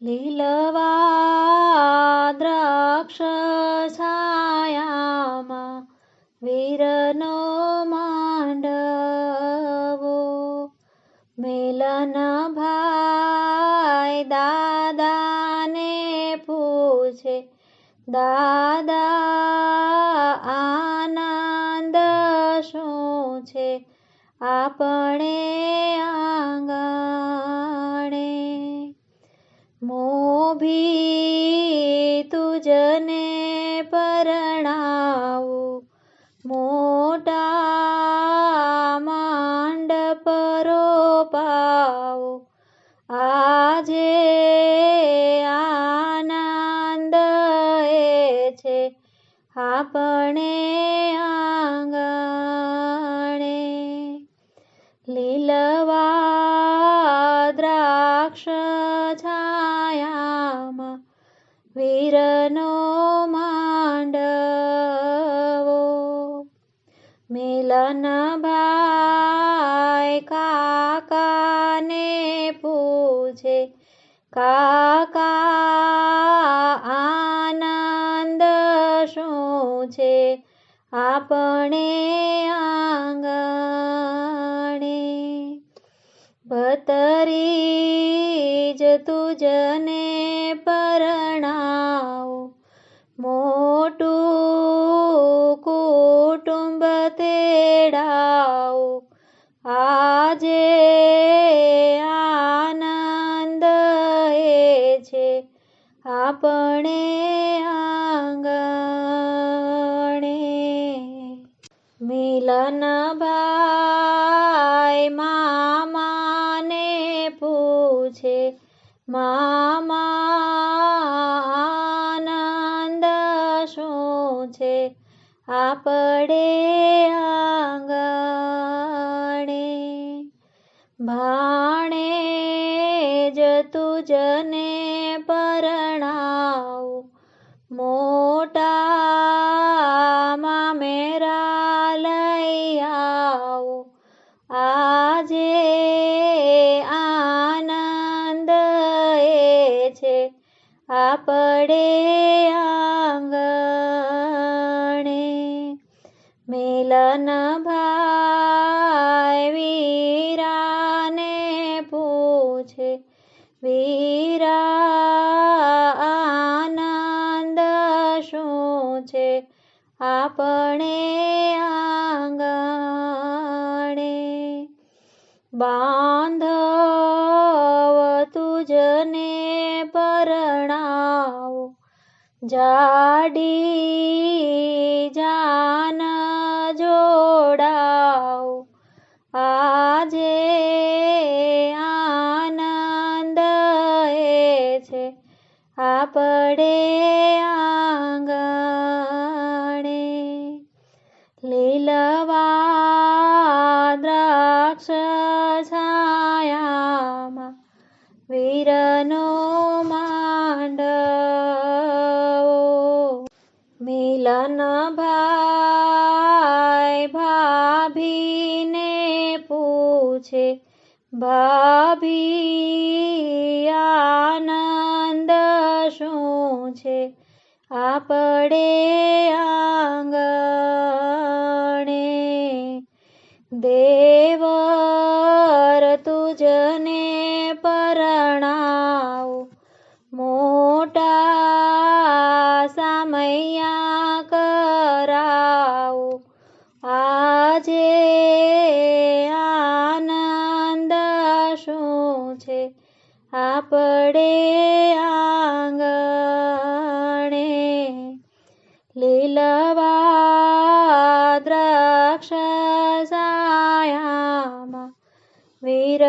લીલવા દ્રાક્ષ છાયામાં વીરનો માંડવો દાદાને પૂછે દાદા આનંદ શું છે આપણે આંગણે મોભી તુજને પરણાવું. મોટા માંડપ રોપાવો આજે આનંદ એ છે આપણે આંગણે. લીલવા દ્રાક્ષ છાયામાં વીરનો માંડવો મિલન ભાઈ કાકાને પૂછે કાકા આનંદ શું છે આપણે આંગણે ભતરી જ તુજને પરણાવો મોટું કુટુંબ તેડાવો આજે આનંદ એ છે આપણે આંગણે મિલન ભાઈ મામા આનંદ શું છે? આપણે આંગણે ભાણે જ તુજને પરણાવો. મોટા આપણે આંગણે. મિલન ભાઈ વીરાને પૂછે વીરા આનંદ શું છે? આપણે આંગણે. બાંધવ તુજને પરણાવો જાડી જાન જોડાઓ. આજે આનંદ એ છે આપણે આંગણે મિલન ભાઈ ભાભીને પૂછે ભાભી આનંદ શું છે? આપણે આંગણે દેવર તુજને પરણાવો આપણે આંગણે લીલવા દ્રાક્ષ સાયામાં વીર